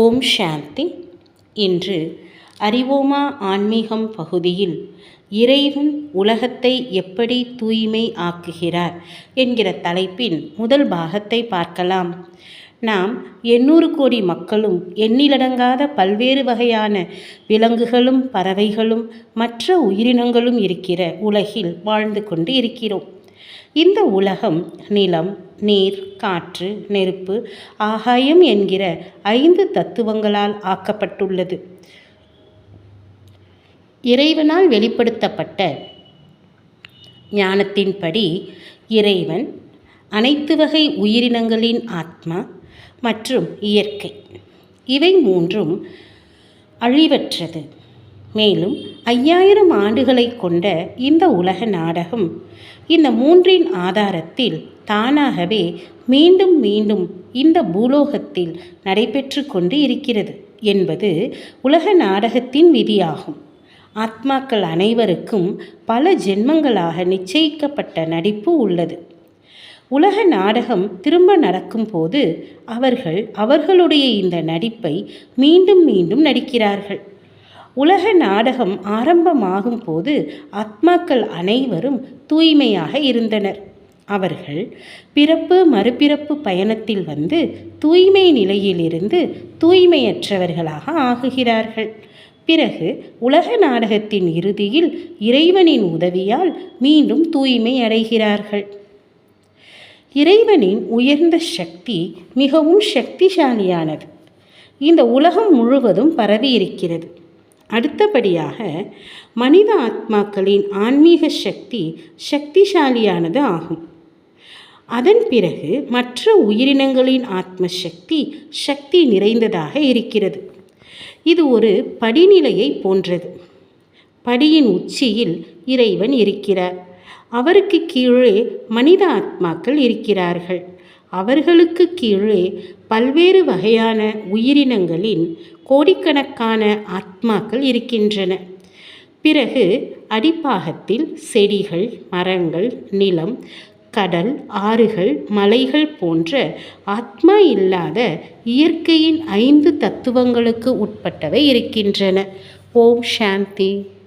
ஓம் சாந்தி. இன்று அறிவோமா ஆன்மீகம் பகுதியில் இறைவன் உலகத்தை எப்படி தூய்மை ஆக்குகிறார் என்கிற தலைப்பின் முதல் பாகத்தை பார்க்கலாம். நாம் எண்ணூறு கோடி மக்களும் எண்ணிலடங்காத பல்வேறு வகையான விலங்குகளும் பறவைகளும் மற்ற உயிரினங்களும் இருக்கிற உலகில் வாழ்ந்து கொண்டு இருக்கிறோம். இந்த உலகம் நிலம் நீர் காற்று நெருப்பு ஆகாயம் என்கிற ஐந்து தத்துவங்களால் ஆக்கப்பட்டுள்ளது. இறைவனால் வெளிப்படுத்தப்பட்ட ஞானத்தின்படி இறைவன் அனைத்து வகை உயிரினங்களின் ஆத்மா மற்றும் இயற்கை. இவை மூன்றும் அழிவற்றது. மேலும் ஐயாயிரம் ஆண்டுகளை கொண்ட இந்த உலக நாடகம் இந்த மூன்றின் ஆதாரத்தில் தானாகவே மீண்டும் மீண்டும் இந்த பூலோகத்தில் நடைபெற்று கொண்டு இருக்கிறது என்பது உலக நாடகத்தின் விதியாகும். ஆத்மாக்கள் அனைவருக்கும் பல ஜென்மங்களாக நிச்சயிக்கப்பட்ட நடிப்பு உள்ளது. உலக நாடகம் திரும்ப நடக்கும்போது அவர்கள் அவர்களுடைய இந்த நடிப்பை மீண்டும் மீண்டும் நடிக்கிறார்கள். உலக நாடகம் ஆரம்பமாகும் போது ஆத்மாக்கள் அனைவரும் தூய்மையாக இருந்தனர். அவர்கள் பிறப்பு மறுபிறப்பு பயணத்தில் வந்து தூய்மை நிலையிலிருந்து தூய்மையற்றவர்களாக ஆகுகிறார்கள். பிறகு உலக நாடகத்தின் இறுதியில் இறைவனின் உதவியால் மீண்டும் தூய்மை அடைகிறார்கள். இறைவனின் உயர்ந்த சக்தி மிகவும் சக்திசாலியானது. இந்த உலகம் முழுவதும் பரவி இருக்கிறது அடுத்தபடியாக மனித ஆத்மாக்களின் ஆன்மீக சக்தி சக்திசாலியானது ஆகும். அதன் பிறகு மற்ற உயிரினங்களின் ஆத்ம சக்தி சக்தி நிறைந்ததாக இருக்கிறது. இது ஒரு படிநிலையை போன்றது. படியின் உச்சியில் இறைவன் இருக்கிறார். அவருக்கு கீழே மனித ஆத்மாக்கள் இருக்கிறார்கள். அவர்களுக்கு கீழே பல்வேறு வகையான உயிரினங்களின் கோடிக்கணக்கான ஆத்மாக்கள் இருக்கின்றன. பிறகு அடிப்பாகத்தில் செடிகள் மரங்கள் நிலம் கடல் ஆறுகள் மலைகள் போன்ற ஆத்மா இல்லாத இயற்கையின் ஐந்து தத்துவங்களுக்கு உட்பட்டவை இருக்கின்றன. ஓம் சாந்தி.